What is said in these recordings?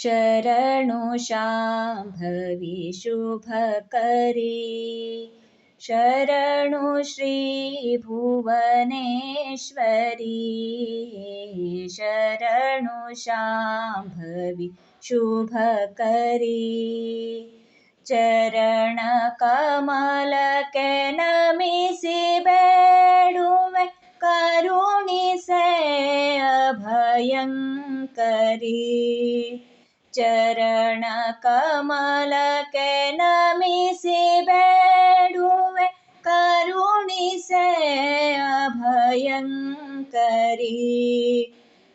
शरणु शाम्भवी शुभकरी शरणु श्रीभुवनेश्वरी। शरणु शाम्भवी शुभकरी चरणकमलके नमिसि बेडुवे करुणिसे अभयङ्करी चरणकमलके नमिसि बेडुवे करुणिसे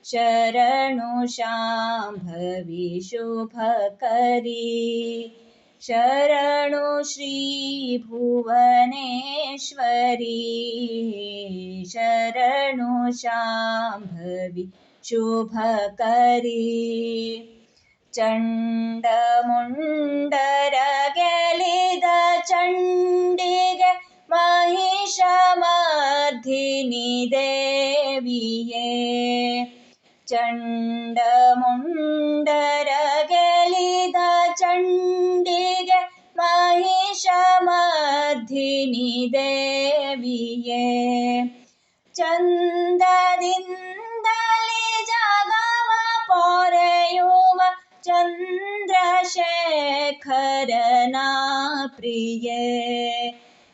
शरणु शाम्भवी शुभकरी। शरणु श्रीभुवनेश्वरी शरणु शाम्भवी शुभकरी। ചണ്ഡമുണ്ടരകലിത ചണ്ഡിക മഹിഷമർദ്ധിനി ദേവിയേ ചണ്ഡമുണ്ടരകലിത ചണ്ഡിക മഹിഷമർദ്ധിനി ദേവിയേ ചന്ദദിന്ദലി चन्द्रशेखरनाप्रिये।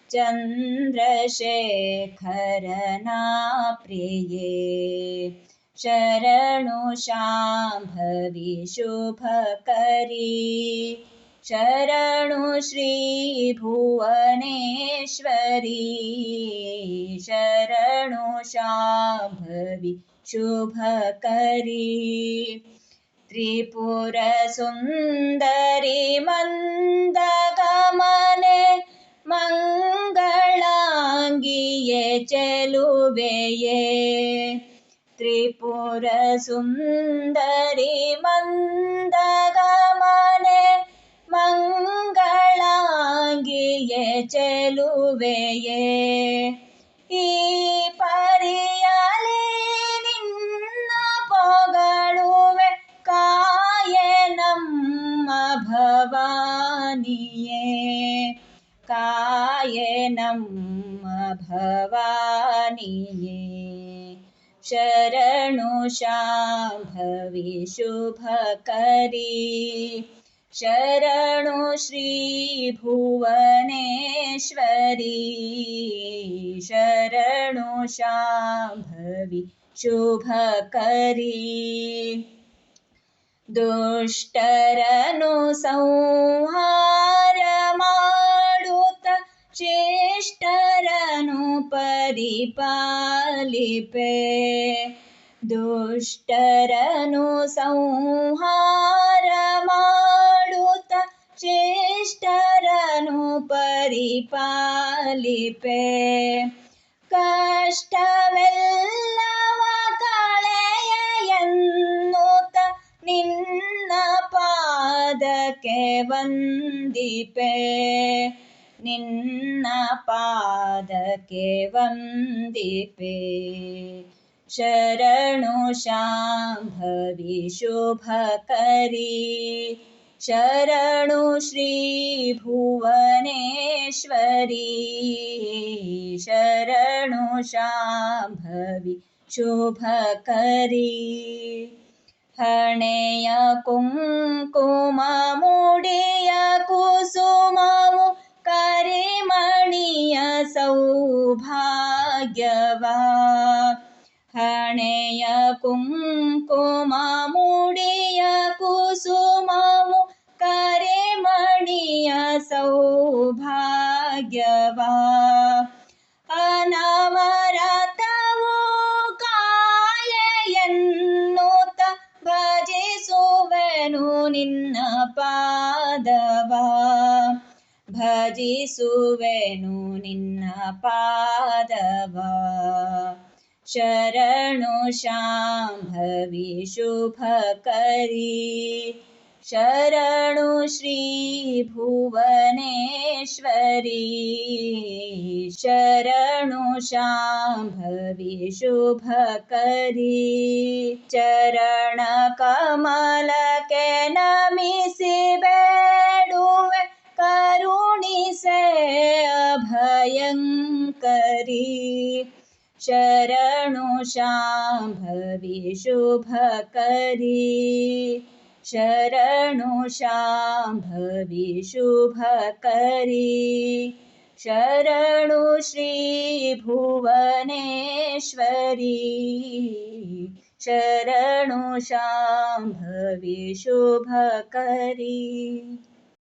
चन्द्रशेखरनाप्रिये। शरणुशाम्भवि शुभकरी। शरणु श्रीभुवनेश्वरी। शरणु शाम्भवि शुभकरी। त्रिपुरसुन्दरी मन्दगमने मङ्गलाङ्गिये चलुवेये। त्रिपुरसुन्दरी मन्दगमने मङ्गलाङ्गिये चलुवेये यनम्भवानि ये शरणुषा भवि शुभकरी। शरणुश्रीभुवनेश्वरि शरणुशाम्भवि शुभकरी। दुष्टरनुसंहारमा ಜ್ಯೇಷ್ಠರನು ಪರಿಪಾಲಿಪೆ. ದುಷ್ಟರನು ಸಂಹಾರ ಮಾಡುತ್ತ ಜ್ಯೇಷ್ಠರನು ಪರಿಪಾಲಿಪೆ. ಕಷ್ಟವೆಲ್ಲವ ಕಳೆಯನ್ನುತ ನಿನ್ನ ಪಾದಕ್ಕೆ ವಂದಿಪೆ. निन्नापादकेवं दिपे शरणुशाम्भवि शुभकरी शरणुश्रीभुवनेश्वरी शरणुशाम्भवि शुभकरी हणेयकुङ्कुमामुडेयकुसुमामु ಕರಿಮಣಿಯ ಸೌಭಾಗ್ಯವಾ. ಹಣೆಯ ಕುಂಕುಮ ಮುಡಿಯ ಕುಸುಮವು ಕರೆಮಣಿಯ ಸೌಭಾಗ್ಯವಾ. ಅನವರತವು ಕಾಯ ಎನ್ನುತ್ತ ಭಜಿಸುವೆನು ನಿನ್ನ ಪಾದವಾ. ಭಜಿಸುವೆನು ನಿನ್ನ ಪಾದವಾ ಶರಣು ಶಾಂಭವಿ ಶುಭಕರಿ शरणु श्रीभुवनेश्वरी शरणु शाम्भवी शुभकरी चरणकमलके नमिसि शाम्भवी शुभकरी शरणु शाम्भवी शुभकरी शरणु श्रीभुवनेश्वरी शरणु शाम्भवी शुभकरी